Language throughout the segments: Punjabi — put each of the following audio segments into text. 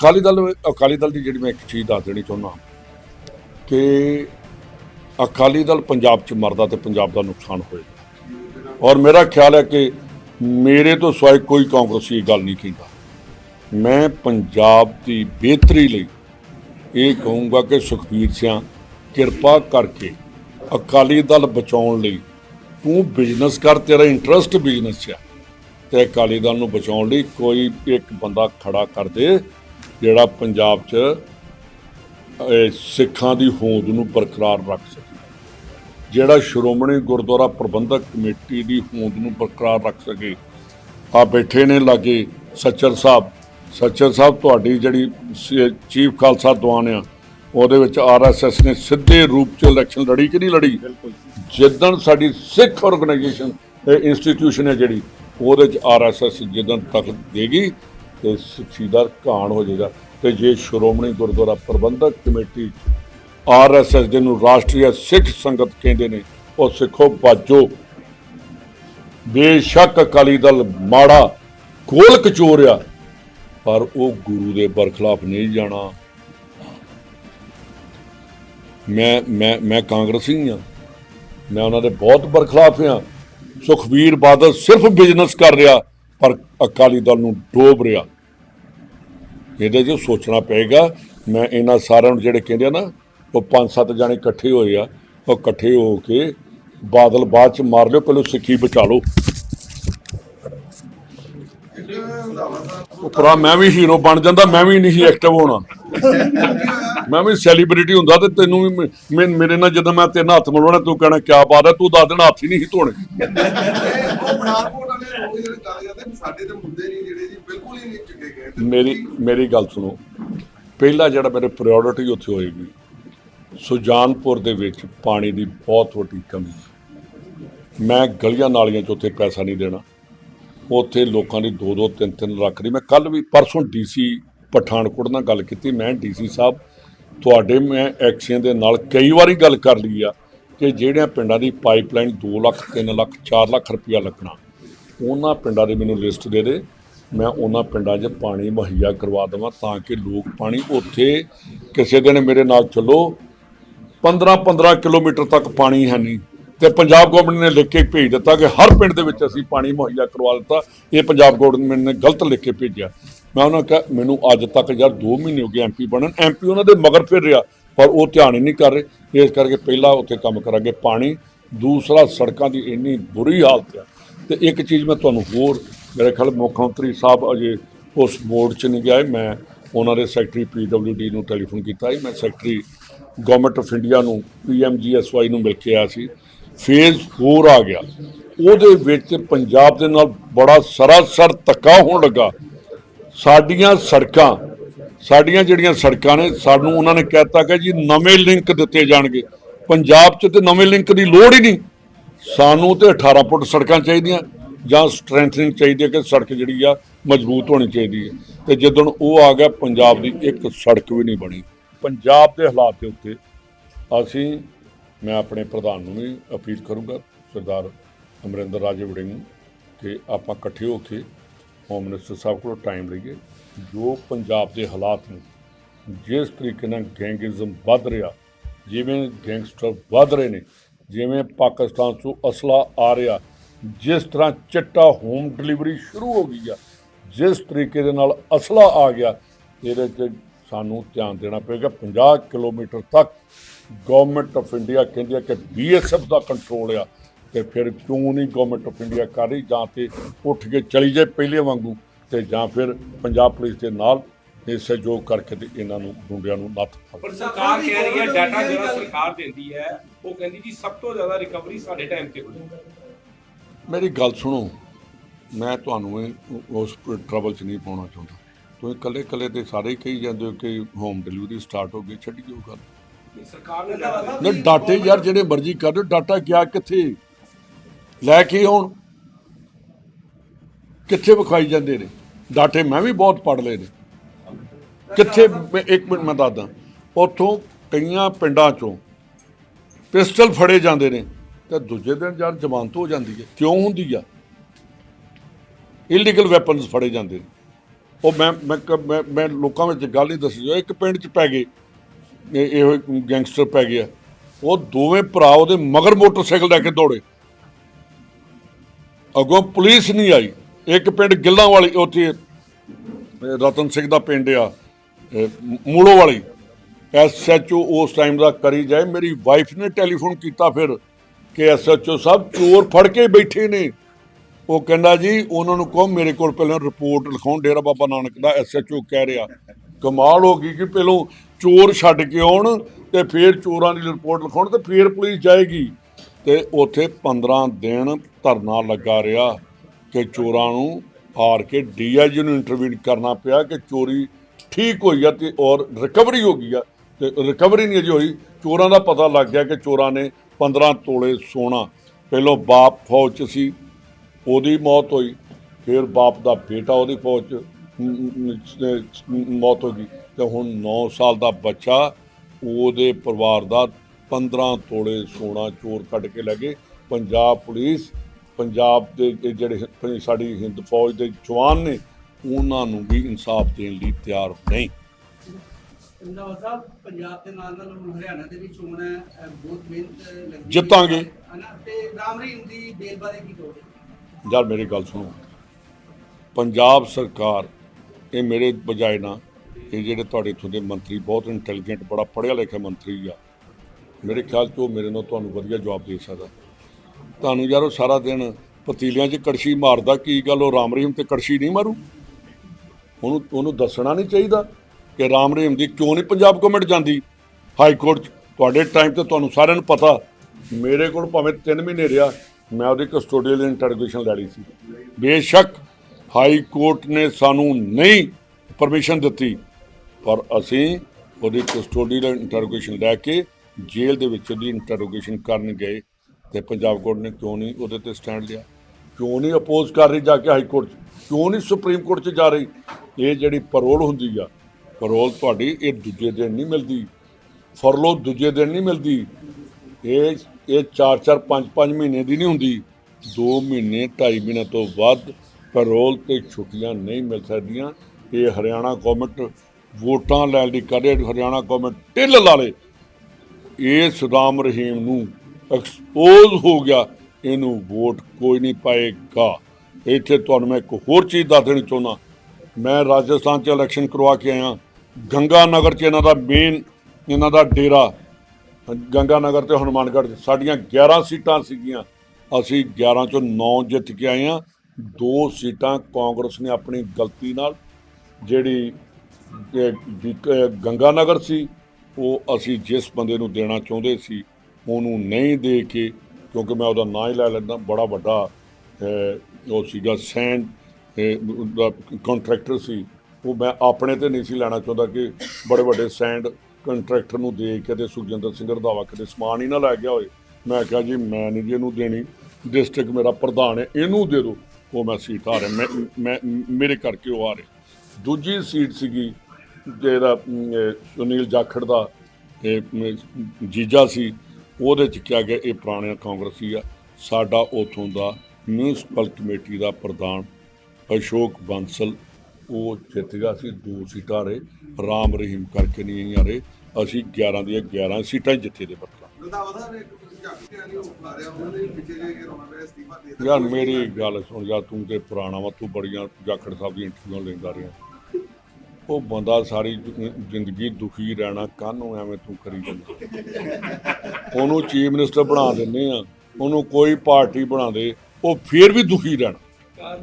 ਅਕਾਲੀ ਦਲ ਅਕਾਲੀ ਦਲ ਦੀ ਜਿਹੜੀ ਮੈਂ ਇੱਕ ਚੀਜ਼ ਦੱਸ ਦੇਣੀ ਚਾਹੁੰਦਾ ਕਿ ਅਕਾਲੀ ਦਲ ਪੰਜਾਬ 'ਚ ਮਰਦਾ ਤੇ ਪੰਜਾਬ ਦਾ ਨੁਕਸਾਨ ਹੋਏਗਾ। ਔਰ ਮੇਰਾ ਖਿਆਲ ਹੈ ਕਿ ਮੇਰੇ ਤੋਂ ਸਿਵਾਏ ਕੋਈ ਕਾਂਗਰਸੀ ਇਹ ਗੱਲ ਨਹੀਂ ਕਹਿੰਦਾ। ਮੈਂ ਪੰਜਾਬ ਦੀ ਬਿਹਤਰੀ ਲਈ ਇਹ ਕਹੂੰਗਾ ਕਿ ਸੁਖਬੀਰ ਸਿੰਘ ਕਿਰਪਾ ਕਰਕੇ ਅਕਾਲੀ ਦਲ ਬਚਾਉਣ ਲਈ ਤੂੰ ਬਿਜ਼ਨਸ ਕਰ, ਤੇਰਾ ਇੰਟਰਸਟ ਬਿਜ਼ਨਸ 'ਚ ਆ। ਤੇ ਅਕਾਲੀ ਦਲ ਨੂੰ ਬਚਾਉਣ ਲਈ ਕੋਈ ਇੱਕ ਬੰਦਾ ਖੜਾ ਕਰ ਦੇ। ਜਿਹੜਾ ਪੰਜਾਬ 'ਚ ਸਿੱਖਾਂ ਦੀ ਹੋਂਦ ਨੂੰ ਬਰਕਰਾਰ ਰੱਖ ਸਕੇ। ਜਿਹੜਾ ਸ਼੍ਰੋਮਣੀ ਗੁਰਦੁਆਰਾ ਪ੍ਰਬੰਧਕ ਕਮੇਟੀ ਦੀ ਹੋਂਦ ਨੂੰ ਬਰਕਰਾਰ ਰੱਖ ਸਕੇ। ਆ ਬੈਠੇ ਨੇ ਲਾਗੇ ਸੱਚਰ ਸਾਹਿਬ। ਸੱਚਰ ਸਾਹਿਬ ਤੁਹਾਡੀ ਜਿਹੜੀ ਚੀਫ ਖਾਲਸਾ ਦੀਵਾਨ ਆ ਉਹਦੇ ਵਿੱਚ ਆਰਐਸਐਸ ਨੇ ਸਿੱਧੇ ਰੂਪ 'ਚ ਇਲੈਕਸ਼ਨ ਲੜੀ ਕਿ ਨਹੀਂ ਲੜੀ? ਜਿੱਦਣ ਸਾਡੀ ਸਿੱਖ ਆਰਗੇਨਾਈਜੇਸ਼ਨ ਇੰਸਟੀਟਿਊਸ਼ਨ ਹੈ ਜਿਹੜੀ ਉਹਦੇ 'ਚ ਆਰਐਸਐਸ ਜਿੱਦਣ ਤੱਕ ਦੇਗੀ ਤੇ ਸਿੱਖੀ ਦਾ ਘਾਣ ਹੋ ਜਾਏਗਾ। ਤੇ ਜੇ ਸ਼੍ਰੋਮਣੀ ਗੁਰਦੁਆਰਾ ਪ੍ਰਬੰਧਕ ਕਮੇਟੀ ਆਰਐਸਐਸ ਦੇ ਨੂੰ ਰਾਸ਼ਟਰੀ ਸਿੱਖ ਸੰਗਤ ਕਹਿੰਦੇ ਨੇ, ਉਹ ਸਿੱਖੋ ਬਾਜੋ। ਬੇਸ਼ੱਕ ਅਕਾਲੀ ਦਲ ਮਾੜਾ ਕੋਲ ਕਚੋਰਿਆ, ਪਰ ਉਹ ਗੁਰੂ ਦੇ ਬਰਖਲਾਫ ਨਹੀਂ ਜਾਣਾ। ਮੈਂ ਮੈਂ ਮੈਂ ਕਾਂਗਰਸੀ ਹਾਂ। ਮੈਂ ਉਹਨਾਂ ਦੇ ਬਹੁਤ ਬਰਖਲਾਫ ਹਾਂ। ਸੁਖਵੀਰ ਬਾਦਲ ਸਿਰਫ ਬਿਜ਼ਨਸ ਕਰ ਰਿਹਾ। ਪਰ ਅਕਾਲੀ ਦਲ ਨੂੰ ਡੋਬ ਰਿਹਾ। ਇਹਦੇ 'ਚ ਸੋਚਣਾ ਪਏਗਾ, ਮੈਂ ਇਹਨਾਂ ਸਾਰਿਆਂ ਨੂੰ ਜਿਹੜੇ ਕਹਿੰਦੇ ਆ ਨਾ, ਉਹ ਪੰਜ ਸੱਤ ਜਾਣੇ ਇਕੱਠੇ ਹੋਏ ਆ, ਉਹ ਇਕੱਠੇ ਹੋ ਕੇ ਬਾਦਲ ਬਾਅਦ ਚ ਮਾਰ ਲਿਓ, ਪਹਿਲਾਂ ਸਿੱਖੀ ਬਚਾ ਲਓ। ਉਪਰਾ ਮੈਂ ਵੀ ਹੀਰੋ ਬਣ ਜਾਂਦਾ, ਮੈਂ ਵੀ ਨਹੀਂ ਐਕਟਿਵ ਹੋਣਾ। ਮੈਂ ਵੀ ਸੈਲੀਬ੍ਰਿਟੀ ਹੁੰਦਾ ਤੇ ਤੈਨੂੰ ਵੀ ਮ- ਮੇਰੇ ਨਾਲ ਜਦੋਂ ਮੈਂ ਤੇਰੇ ਨਾਲ ਹੱਥ ਮਿਲਾਉਣਾ ਤੂੰ ਕਹਿਣਾ ਕਿਆ ਬਾਤ ਹੈ ਤੂੰ ਦੱਸ ਦੇਣਾ ਹੱਥ ਹੀ ਨਹੀਂ ਸੀ ਧੋਣੇ। ਉਹ ਪਠਾਨਕੋਟ ਵਾਲੇ ਲੋਕ ਜਿਹੜੇ ਗੱਲ ਕਰਦੇ ਵੀ ਸਾਡੇ ਤੇ ਮੁੱਦੇ ਨਹੀਂ ਜਿਹੜੇ ਜੀ ਬਿਲਕੁਲ ਹੀ ਨਹੀਂ ਚੁੱਕੇ ਗਏ ਤੇ ਮੇਰੀ ਮੇਰੀ ਗੱਲ ਸੁਣੋ। ਪਹਿਲਾ ਜਿਹੜਾ ਮੇਰੇ ਪ੍ਰਾਇੋਰਟੀ ਉੱਥੇ ਹੋਏਗੀ ਸੁਜਾਨਪੁਰ ਦੇ ਵਿੱਚ ਪਾਣੀ ਦੀ ਬਹੁਤ ਵੱਡੀ ਕਮੀ ਹੈ। ਮੈਂ ਗਲੀਆਂ ਨਾਲੀਆਂ 'ਚ ਉੱਥੇ ਪੈਸਾ ਨਹੀਂ ਦੇਣਾ। ਉੱਥੇ ਲੋਕਾਂ ਦੀ 2-2 3-3 ਲੱਖ ਦੀ ਮੈਂ ਕੱਲ ਵੀ ਪਰਸੋਂ ਡੀਸੀ ਪਠਾਨਕੋਟ ਨਾਲ ਗੱਲ ਕੀਤੀ ਮੈਂ ਡੀਸੀ ਸਾਹਿਬ ਤੁਹਾਡੇ ਮੈਂ ਐਕਸ਼ਨ ਦੇ ਨਾਲ ਕਈ ਵਾਰੀ ਗੱਲ ਕਰ ਲਈ ਆ ਕਿ ਜਿਹੜਿਆਂ ਪਿੰਡਾਂ ਦੀ ਪਾਈਪਲਾਈਨ 2 ਲੱਖ 3 ਲੱਖ 4 ਲੱਖ ਰੁਪਇਆ ਲੱਗਣਾ, ਉਹਨਾਂ ਪਿੰਡਾਂ ਦੀ ਮੈਨੂੰ ਲਿਸਟ ਦੇ ਦੇ, ਮੈਂ ਉਹਨਾਂ ਪਿੰਡਾਂ 'ਚ ਪਾਣੀ ਮੁਹੱਈਆ ਕਰਵਾ ਦੇਵਾਂ ਤਾਂ ਕਿ ਲੋਕ ਪਾਣੀ ਉੱਥੇ ਕਿਸੇ ਦਿਨ ਮੇਰੇ ਨਾਲ ਚੱਲੋ। 15 15 ਕਿਲੋਮੀਟਰ ਤੱਕ ਪਾਣੀ ਹੈ ਨਹੀਂ ਤੇ ਪੰਜਾਬ ਗਵਰਨਮੈਂਟ ਨੇ ਲਿਖ ਕੇ ਭੇਜ ਦਿੱਤਾ ਕਿ ਹਰ ਪਿੰਡ ਦੇ ਵਿੱਚ ਅਸੀਂ ਪਾਣੀ ਮੁਹੱਈਆ ਕਰਵਾ ਦਿੱਤਾ। ਇਹ ਪੰਜਾਬ ਗਵਰਨਮੈਂਟ ਨੇ ਗਲਤ ਲਿਖ ਕੇ ਭੇਜਿਆ। ਮੈਂ ਉਹਨਾਂ ਕਿਹਾ, ਮੈਨੂੰ ਅੱਜ ਤੱਕ ਯਾਰ 2 ਮਹੀਨੇ ਹੋ ਗਏ ਐਮਪੀ ਬਣਨ। ਐਮਪੀ ਉਹਨਾਂ ਦੇ ਮਗਰ ਫਿਰ ਰਿਹਾ, ਪਰ ਉਹ ਧਿਆਨ ਹੀ ਨਹੀਂ ਕਰ ਰਹੇ। ਇਸ ਕਰਕੇ ਪਹਿਲਾਂ ਉੱਥੇ ਕੰਮ ਕਰਾਂਗੇ ਪਾਣੀ। ਦੂਸਰਾ, ਸੜਕਾਂ ਦੀ ਇੰਨੀ ਬੁਰੀ ਹਾਲਤ ਆ। ਤੇ ਇੱਕ ਚੀਜ਼ ਮੈਂ ਤੁਹਾਨੂੰ ਹੋਰ, ਮੇਰੇ ਖਿਆਲ ਮੁੱਖ ਮੰਤਰੀ ਸਾਹਿਬ ਅਜੇ ਉਸ ਮੋਡ 'ਚ ਨਹੀਂ ਗਏ। ਮੈਂ ਉਹਨਾਂ ਦੇ ਸੈਕਟਰੀ ਪੀਡਬਲਯੂਡੀ ਨੂੰ ਟੈਲੀਫੋਨ ਕੀਤਾ ਸੀ। ਮੈਂ ਸੈਕਟਰੀ ਗਵਰਨਮੈਂਟ ਆਫ ਇੰਡੀਆ ਨੂੰ ਪੀਐਮਜੀਐਸਵਾਈ ਨੂੰ ਮਿਲ ਕੇ ਆਇਆ ਸੀ। ਫੇਜ਼ 4 ਆ ਗਿਆ। ਉਹਦੇ ਵਿੱਚ ਪੰਜਾਬ ਦੇ ਨਾਲ ਬੜਾ ਸਰਾਸਰ ਧੱਕਾ ਹੋਣ ਲੱਗਾ। ਸਾਡੀਆਂ ਸੜਕਾਂ, ਸਾਡੀਆਂ ਜਿਹੜੀਆਂ ਸੜਕਾਂ ਨੇ, ਸਾਨੂੰ ਉਹਨਾਂ ਨੇ ਕਹਿਤਾ ਕਿ ਜੀ ਨਵੇਂ ਲਿੰਕ ਦਿੱਤੇ ਜਾਣਗੇ। ਪੰਜਾਬ 'ਚ ਤੇ ਨਵੇਂ ਲਿੰਕ ਦੀ ਲੋੜ ਹੀ ਨਹੀਂ। ਸਾਨੂੰ ਤੇ 18 ਫੁੱਟ ਸੜਕਾਂ ਚਾਹੀਦੀਆਂ, ਜਾਂ ਸਟਰੈਂਥਨਿੰਗ ਚਾਹੀਦੀ ਹੈ ਕਿ ਸੜਕ ਜਿਹੜੀ ਆ ਮਜ਼ਬੂਤ ਹੋਣੀ ਚਾਹੀਦੀ ਹੈ। ਤੇ ਜਦੋਂ ਉਹ ਆ ਗਿਆ, ਪੰਜਾਬ ਦੀ ਇੱਕ ਸੜਕ ਵੀ ਨਹੀਂ ਬਣੀ। ਪੰਜਾਬ ਦੇ ਹਾਲਾਤ ਦੇ ਉੱਤੇ ਅਸੀਂ, ਮੈਂ ਆਪਣੇ ਪ੍ਰਧਾਨ ਨੂੰ ਵੀ ਅਪੀਲ ਕਰੂੰਗਾ, ਸਰਦਾਰ ਅਮਰਿੰਦਰ ਰਾਜੇ ਵੜਿੰਗ ਨੂੰ, ਕਿ ਆਪਾਂ ਇਕੱਠੇ ਹੋ ਕੇ ਹੋਮ ਮਿਨਿਸਟਰ ਸਾਹਿਬ ਕੋਲੋਂ ਟਾਈਮ ਲਈਏ, ਜੋ ਪੰਜਾਬ ਦੇ ਹਾਲਾਤ ਨੇ, ਜਿਸ ਤਰੀਕੇ ਨਾਲ ਗੈਂਗਿਜ਼ਮ ਵੱਧ ਰਿਹਾ, ਜਿਵੇਂ ਗੈਂਗਸਟਰ ਵੱਧ ਰਹੇ ਨੇ, ਜਿਵੇਂ ਪਾਕਿਸਤਾਨ ਤੋਂ ਅਸਲਾ ਆ ਰਿਹਾ, ਜਿਸ ਤਰ੍ਹਾਂ ਚਿੱਟਾ ਹੋਮ ਡਿਲੀਵਰੀ ਸ਼ੁਰੂ ਹੋ ਗਈ ਆ, ਜਿਸ ਤਰੀਕੇ ਦੇ ਨਾਲ ਅਸਲਾ ਆ ਗਿਆ, ਇਹਦੇ 'ਚ ਸਾਨੂੰ ਧਿਆਨ ਦੇਣਾ ਪਏਗਾ 50 ਕਿਲੋਮੀਟਰ ਤੱਕ ਗਵਰਨਮੈਂਟ ਆਫ ਇੰਡੀਆ ਕਹਿੰਦੀ ਆ ਕਿ ਬੀਐਸਐਫ ਦਾ ਕੰਟਰੋਲ ਆ। ਤੇ ਫਿਰ ਕਿਉਂ ਨਹੀਂ ਗਵਰਨਮੈਂਟ ਆਫ ਇੰਡੀਆ ਕਰ ਰਹੀ? ਜਾਂ ਤੇ ਉੱਠ ਕੇ ਚਲੀ ਜਾਏ ਪਹਿਲੇ ਵਾਂਗੂ ਤੇ ਜਾਂ ਫਿਰ ਪੰਜਾਬ ਪੁਲਿਸ ਦੇ ਨਾਲ ਇਹ ਸਹਿਯੋਗ ਕਰਕੇ ਤੇ ਇਹਨਾਂ ਨੂੰ ਗੁੰਡਿਆਂ ਨੂੰ ਨੱਥ ਪਰ ਸਰਕਾਰ ਕਹਿ ਰਹੀ ਹੈ ਡਾਟਾ ਜਿਹੜਾ ਸਰਕਾਰ ਦਿੰਦੀ ਹੈ ਉਹ ਕਹਿੰਦੀ ਜੀ ਸਭ ਤੋਂ ਜ਼ਿਆਦਾ ਰਿਕਵਰੀ ਸਾਡੇ ਟਾਈਮ ਤੇ ਹੋਈ। ਮੇਰੀ ਗੱਲ ਸੁਣੋ ਮੈਂ ਤੁਹਾਨੂੰ ਉਸ ਟਰਬਲ 'ਚ ਨਹੀਂ ਪਾਉਣਾ ਚਾਹੁੰਦਾ। ਤੁਸੀਂ ਇਕੱਲੇ ਇਕੱਲੇ ਤੇ ਸਾਰੇ ਹੀ ਕਹੀ ਜਾਂਦੇ ਹੋ ਕਿ ਹੋਮ ਡਿਲੀਵਰੀ ਸਟਾਰਟ ਹੋ ਗਈ ਛੱਡੀ ਉਹ ਗੱਲ। ਨਹੀਂ, ਸਰਕਾਰ ਨੇ ਡਾਟਾ ਯਾਰ ਜਿਹੜੇ ਮਰਜ਼ੀ ਕਰ ਦਿਓ ਡਾਟਾ ਗਿਆ ਕਿੱਥੇ? ਲੈ ਕੇ ਆਉਣ। ਕਿੱਥੇ ਵਿਖਾਈ ਜਾਂਦੇ ਨੇ? ਡਾਟੇ ਮੈਂ ਵੀ ਬਹੁਤ ਪੜ ਲਏ ਨੇ। ਕਿੱਥੇ ਇੱਕ ਮਿੰਟ ਮੈਂ ਦੱਸਦਾ। ਉੱਥੋਂ ਕਈਆਂ ਪਿੰਡਾਂ ਚੋਂ ਪਿਸਟਲ ਫੜੇ ਜਾਂਦੇ ਨੇ ਤੇ ਦੂਜੇ ਦਿਨ ਯਾਰ ਜ਼ਮਾਨਤ ਹੋ ਜਾਂਦੀ ਹੈ। ਕਿਉਂ ਹੁੰਦੀ ਆ? ਇਲੀਗਲ ਵੈਪਨਸ ਫੜੇ ਜਾਂਦੇ ਨੇ। ਉਹ ਮੈਂ ਮੈਂ ਮੈਂ ਲੋਕਾਂ ਵਿੱਚ ਗੱਲ ਨਹੀਂ ਦੱਸੀ ਜੋ ਇੱਕ ਪਿੰਡ 'ਚ ਪੈ ਗਏ। ਇਹੋ ਗੈਂਗਸਟਰ ਪੈ ਗਿਆ। ਉਹ ਦੋਵੇਂ ਭਰਾ ਉਹਦੇ ਮਗਰ ਮੋਟਰਸਾਈਕਲ ਲੈ ਕੇ ਦੌੜੇ। ਅੱਗੋਂ ਪੁਲਿਸ ਨਹੀਂ ਆਈ। ਇੱਕ ਪਿੰਡ ਗਿੱਲਾਂ ਵਾਲੀ ਉੱਥੇ ਰਤਨ ਸਿੰਘ ਦਾ ਪਿੰਡ ਆ ਇਹ ਮੂੜੋ ਵਾਲੀ ਐਸਐਚਓ ਉਸ ਟਾਈਮ ਦਾ ਕਰੀ ਜਾਏ। ਮੇਰੀ ਵਾਈਫ ਨੇ ਟੈਲੀਫੋਨ ਕੀਤਾ ਫਿਰ ਕਿ ਐਸਐਚਓ ਸਾਹਿਬ ਚੋਰ ਫੜ ਕੇ ਬੈਠੇ ਨੇ। ਉਹ ਕਹਿੰਦਾ ਜੀ, ਉਹਨਾਂ ਨੂੰ ਕਹੋ, ਮੇਰੇ ਕੋਲ ਪਹਿਲਾਂ ਰਿਪੋਰਟ ਲਿਖਾਉਣ। ਡੇਰਾ ਬਾਬਾ ਨਾਨਕ ਦਾ ਐਸਐਚਓ ਕਹਿ ਰਿਹਾ। ਕਮਾਲ ਹੋ ਗਈ ਕਿ ਪਹਿਲੋਂ ਚੋਰ ਛੱਡ ਕੇ ਆਉਣ ਤੇ ਫਿਰ ਚੋਰਾਂ ਦੀ ਰਿਪੋਰਟ ਲਿਖਾਉਣ ਤੇ ਫਿਰ ਪੁਲਿਸ ਜਾਏਗੀ। ਤੇ ਉੱਥੇ 15 ਦਿਨ ਧਰਨਾ ਲੱਗਾ ਰਿਹਾ ਕਿ ਚੋਰਾਂ ਨੂੰ ਹਾਰ ਕੇ ਡੀਆਈਜੀ ਨੂੰ ਇੰਟਰਵਿਊ ਕਰਨਾ ਪਿਆ ਕਿ ਚੋਰੀ ਠੀਕ ਹੋਈ ਆ ਤੇ ਔਰ ਰਿਕਵਰੀ ਹੋ ਗਈ ਆ ਤੇ ਰਿਕਵਰੀ ਨਹੀਂ ਅਜੇ ਹੋਈ। ਚੋਰਾਂ ਦਾ ਪਤਾ ਲੱਗ ਗਿਆ ਕਿ ਚੋਰਾਂ ਨੇ 15 ਤੋਲੇ ਸੋਨਾ। ਪਹਿਲੋਂ ਬਾਪ ਫੌਜ 'ਚ ਸੀ, ਉਹਦੀ ਮੌਤ ਹੋਈ, ਫਿਰ ਬਾਪ ਦਾ ਬੇਟਾ ਉਹਦੀ ਫੌਜ 'ਚ ਮੌਤ ਹੋ ਗਈ ਤੇ ਹੁਣ 9 ਸਾਲ ਦਾ ਬੱਚਾ ਉਹਦੇ ਪਰਿਵਾਰ ਦਾ 15 ਤੋਲੇ ਸੋਨਾ ਚੋਰ ਕੱਢ ਕੇ ਲੈ ਗਏ। ਪੰਜਾਬ ਪੁਲਿਸ ਪੰਜਾਬ ਦੇ ਜਿਹੜੇ ਸਾਡੀ ਹਿੰਦ ਫੌਜ ਦੇ ਜਵਾਨ ਨੇ ਉਹਨਾਂ ਨੂੰ ਵੀ ਇਨਸਾਫ ਦੇਣ ਲਈ ਤਿਆਰ ਨਹੀਂ। ਸਾਹਿਬ ਪੰਜਾਬ ਦੇ ਨਾਲ ਨਾਲ ਹੁਣ ਹਰਿਆਣਾ ਦੇ ਵੀ ਚੋਣ ਹੈ ਬਹੁਤ ਮਿਹਨਤ। ਜਿੱਤਾਂਗੇ। ਤੇ ਰਾਮ ਰਹੀਮ ਦੀ ਬੇਲ ਬਾਰੇ ਕੀ ਕਹੋਗੇ? ਯਾਰ ਮੇਰੀ ਗੱਲ ਸੁਣੋ। ਪੰਜਾਬ ਸਰਕਾਰ ਇਹ ਮੇਰੇ ਬਜਾਏ ਨਾ ਇਹ ਜਿਹੜੇ ਤੁਹਾਡੇ ਇੱਥੋਂ ਦੇ ਮੰਤਰੀ ਬਹੁਤ ਇੰਟੈਲੀਜੈਂਟ ਬੜਾ ਪੜ੍ਹਿਆ ਲਿਖਿਆ ਮੰਤਰੀ ਆ। ਮੇਰੇ ਖਿਆਲ 'ਚ ਉਹ ਮੇਰੇ ਨਾਲ ਤੁਹਾਨੂੰ ਵਧੀਆ ਜਵਾਬ ਦੇ ਸਕਦਾ। ਤੁਹਾਨੂੰ ਯਾਰ ਉਹ ਸਾਰਾ ਦਿਨ ਪਤੀਲਿਆਂ 'ਚ ਕੜਛੀ ਮਾਰਦਾ ਕੀ ਗੱਲ, ਉਹ ਰਾਮ ਰਹੀਮ ਤੇ ਕੜਛੀ ਨਹੀਂ ਮਾਰੂ? ਉਹਨੂੰ ਉਹਨੂੰ ਦੱਸਣਾ ਨਹੀਂ ਚਾਹੀਦਾ ਕਿ ਰਾਮ ਰਹੀਮ ਦੀ ਕਿਉਂ ਨਹੀਂ ਪੰਜਾਬ ਗਵਰਨਮੈਂਟ ਜਾਂਦੀ? ਹਾਈ ਕੋਰਟ 'ਚ ਤੁਹਾਡੇ ਟਾਈਮ ਤੇ ਤੁਹਾਨੂੰ ਸਾਰਿਆਂ ਨੂੰ ਪਤਾ, ਮੇਰੇ ਕੋਲ ਭਾਵੇਂ 3 ਮਹੀਨੇ ਰਿਹਾ, ਮੈਂ ਉਹਦੀ ਕਸਟੋਡੀਅਲ ਇੰਟਰੋਗੇਸ਼ਨ ਲੈ ਲਈ ਸੀ। ਬੇਸ਼ੱਕ ਹਾਈ ਕੋਰਟ ਨੇ ਸਾਨੂੰ ਨਹੀਂ ਪਰਮਿਸ਼ਨ ਦਿੱਤੀ, ਪਰ ਅਸੀਂ ਉਹਦੀ ਕਸਟੋਡੀਅਲ ਇੰਟਰੋਗੇਸ਼ਨ ਲੈ ਕੇ ਜੇਲ੍ਹ ਦੇ ਵਿੱਚ ਉਹਦੀ ਇੰਟਰੋਗੇਸ਼ਨ ਕਰਨ ਗਏ ਤੇ ਪੰਜਾਬ ਕੋਰਟ ਨੇ ਕਿਉਂ ਨਹੀਂ ਉਹਦੇ ਤੇ ਸਟੈਂਡ ਲਿਆ? ਕਿਉਂ ਨਹੀਂ ਅਪੋਜ਼ ਕਰ ਰਹੀ ਜਾ ਕੇ ਹਾਈ ਕੋਰਟ 'ਚ? ਕਿਉਂ ਨਹੀਂ ਸੁਪਰੀਮ ਕੋਰਟ 'ਚ ਜਾ ਰਹੀ? ਇਹ ਜਿਹੜੀ ਪਰੋਲ ਹੁੰਦੀ ਆ ਪਰੋਲ ਤੁਹਾਡੀ ਇਹ ਦੂਜੇ ਦਿਨ ਨਹੀਂ ਮਿਲਦੀ। ਫਰਲੋ ਦੂਜੇ ਦਿਨ ਨਹੀਂ ਮਿਲਦੀ। ਇਹ ਇਹ 4-4 5-5 ਮਹੀਨੇ ਦੀ ਨਹੀਂ ਹੁੰਦੀ। 2 ਮਹੀਨੇ 2.5 ਮਹੀਨੇ ਤੋਂ ਵੱਧ ਪੈਰੋਲ ਤੇ ਛੁੱਟੀਆਂ ਨਹੀਂ ਮਿਲ ਸਕਦੀਆਂ। ਇਹ ਹਰਿਆਣਾ ਗਵਰਨਮੈਂਟ ਵੋਟਾਂ ਲੈਣ ਦੀ ਕਰੇ ਹਰਿਆਣਾ ਗਵਰਨਮੈਂਟ ਢਿੱਲ ਲਾ ਲੇ। ਇਹ ਸਦਾਮ ਰਹੀਮ ਨੂੰ ਐਕਸਪੋਜ਼ ਹੋ ਗਿਆ। ਇਹਨੂੰ ਵੋਟ ਕੋਈ ਨਹੀਂ ਪਾਏਗਾ। ਇੱਥੇ ਤੁਹਾਨੂੰ ਮੈਂ ਇੱਕ ਹੋਰ ਚੀਜ਼ ਦੱਸ ਦੇਣੀ ਚਾਹੁੰਦਾ। ਮੈਂ ਰਾਜਸਥਾਨ 'ਚ ਇਲੈਕਸ਼ਨ ਕਰਵਾ ਕੇ ਆਇਆ। ਗੰਗਾ ਨਗਰ 'ਚ ਇਹਨਾਂ ਦਾ ਮੇਨ ਇਹਨਾਂ ਦਾ ਡੇਰਾ। ਗੰਗਾ ਨਗਰ ਤੇ ਹਨੂਮਾਨਗੜ੍ਹ 'ਚ ਸਾਡੀਆਂ 11 ਸੀਟਾਂ ਸੀਗੀਆਂ। ਅਸੀਂ 11 ਚੋਂ 9 ਜਿੱਤ ਕੇ ਆਏ ਹਾਂ ਦੋ ਸੀਟਾਂ ਕਾਂਗਰਸ ਨੇ ਆਪਣੀ ਗਲਤੀ ਨਾਲ, ਜਿਹੜੀ ਗੰਗਾ ਨਗਰ ਸੀ ਉਹ ਅਸੀਂ ਜਿਸ ਬੰਦੇ ਨੂੰ ਦੇਣਾ ਚਾਹੁੰਦੇ ਸੀ, ਉਹਨੂੰ ਨਹੀਂ ਦੇ ਕੇ, ਕਿਉਂਕਿ ਮੈਂ ਉਹਦਾ ਨਾਂ ਹੀ ਲੈ ਲੈਂਦਾ, ਬੜਾ ਵੱਡਾ ਉਹ ਸੀਗਾ ਸੈਂਡ ਦਾ ਕੰਟਰੈਕਟਰ ਸੀ। ਉਹ ਮੈਂ ਆਪਣੇ ਤੇ ਨਹੀਂ ਸੀ ਲੈਣਾ ਚਾਹੁੰਦਾ ਕਿ ਬੜੇ ਵੱਡੇ ਸੈਂਡ ਕੰਟਰੈਕਟਰ ਨੂੰ ਦੇ ਕੇ ਤੇ ਸੁਖਜਿੰਦਰ ਸਿੰਘ ਰੰਧਾਵਾ ਕਿਤੇ ਸਮਾਨ ਹੀ ਨਾ ਲੈ ਗਿਆ ਹੋਏ ਮੈਂ ਕਿਹਾ ਜੀ, ਮੈਂ ਨਹੀਂ ਜੀ ਇਹਨੂੰ ਦੇਣੀ। ਡਿਸਟ੍ਰਿਕਟ ਮੇਰਾ ਪ੍ਰਧਾਨ ਹੈ, ਇਹਨੂੰ ਦੇ ਦਿਓ। ਉਹ ਮੈਂ ਸੀਟ ਆ ਰਿਹਾ ਮੈਂ ਮੈਂ, ਮੇਰੇ ਕਰਕੇ ਉਹ ਆ ਰਿਹਾ ਦੂਜੀ ਸੀਟ ਸੀਗੀ ਜਿਹੜਾ ਸੁਨੀਲ ਜਾਖੜ ਦਾ ਜੀਜਾ ਸੀ, ਉਹਦੇ ਚ ਕਿਹਾ ਗਿਆ ਇਹ ਪੁਰਾਣਾ ਕਾਂਗਰਸੀ ਆ। ਸਾਡਾ ਉਥੋਂ ਦਾ ਮਿਊਨਿਸਪਲ ਕਮੇਟੀ ਦਾ ਪ੍ਰਧਾਨ ਅਸ਼ੋਕ ਬੰਸਲ, ਉਹ ਜਿੱਤ ਗਿਆ ਸੀ, ਦੋ ਸੀਟਾਂ ਰਹੇ, ਰਾਮ ਰਹੀਮ ਕਰਕੇ ਨਹੀਂ ਆ ਰਹੇ। ਅਸੀਂ 11 ਦੀਆਂ 11 ਸੀਟਾਂ ਹੀ ਜਿੱਤੇ ਦੇ ਬਦਲਾ ਯਾਰ ਮੇਰੀ ਗੱਲ ਸੁਣ ਜਾ ਤੂੰ ਤੇ ਪੁਰਾਣਾ ਵਾ, ਤੂੰ ਬੜੀਆਂ ਜਾਖੜ ਸਾਹਿਬ ਦੀਆਂ ਇੰਟਰਵਿਊਆਂ ਲੈਂਦਾ ਰਿਹਾ। ਉਹ ਬੰਦਾ ਸਾਰੀ ਜ਼ਿੰਦਗੀ ਦੁਖੀ ਰਹਿਣਾ, ਕਾਹਨੂੰ ਐਵੇਂ ਤੂੰ ਕਰੀ ਜਾਂਦਾ? ਉਹਨੂੰ ਚੀਫ ਮਿਨਿਸਟਰ ਬਣਾ ਦਿੰਦੇ ਆ, ਉਹਨੂੰ ਕੋਈ ਪਾਰਟੀ ਬਣਾ ਦੇ, ਉਹ ਫੇਰ ਵੀ ਦੁਖੀ ਰਹਿਣਾ।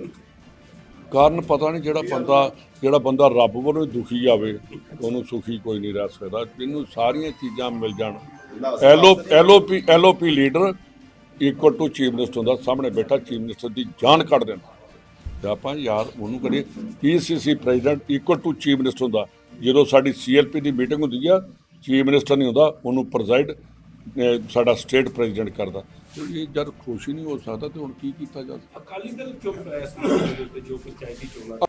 ਕਾਰਨ ਪਤਾ ਨਹੀਂ ਜਿਹੜਾ ਬੰਦਾ ਜਿਹੜਾ ਬੰਦਾ ਰੱਬ ਵੱਲੋਂ ਦੁਖੀ ਆਵੇ, ਉਹਨੂੰ ਸੁਖੀ ਕੋਈ ਨਹੀਂ ਰਹਿ ਸਕਦਾ। ਇਹਨੂੰ ਸਾਰੀਆਂ ਚੀਜ਼ਾਂ ਮਿਲ ਜਾਣ। LO, LOP LOP leader equal to chief minister ਹੁੰਦਾ, ਸਾਹਮਣੇ ਬੈਠਾ ਚੀਫ ਮਿਨਿਸਟਰ ਦੀ ਜਾਨ ਕੱਢ ਦੇਣਾ ਤੇ ਆਪਾਂ ਯਾਰ ਉਹਨੂੰ ਕਰੀਏ PCC president equal to chief minister ਹੁੰਦਾ। ਜਦੋਂ ਸਾਡੀ ਸੀਐਲਪੀ ਦੀ ਮੀਟਿੰਗ ਹੁੰਦੀ ਆ ਚੀਫ ਮਿਨਿਸਟਰ ਨਹੀਂ ਹੁੰਦਾ, ਉਹਨੂੰ ਪ੍ਰੈਜ਼ਾਈਡ ਸਾਡਾ ਸਟੇਟ ਪ੍ਰੈਜ਼ੀਡੈਂਟ ਕਰਦਾ। ਇਹ ਜਦ ਖੁਸ਼ੀ ਨਹੀਂ ਹੋ ਸਕਦਾ, ਤੇ ਹੁਣ ਕੀ ਕੀਤਾ ਜਾ ਸਕਦਾ? ਅਕਾਲੀ ਦਲ ਚੁੱਪ ਹੈ ਇਸ ਮਾਮਲੇ ਦੇ ਉੱਤੇ ਜੋ ਪੰਚਾਇਤੀ ਚੋਣਾਂ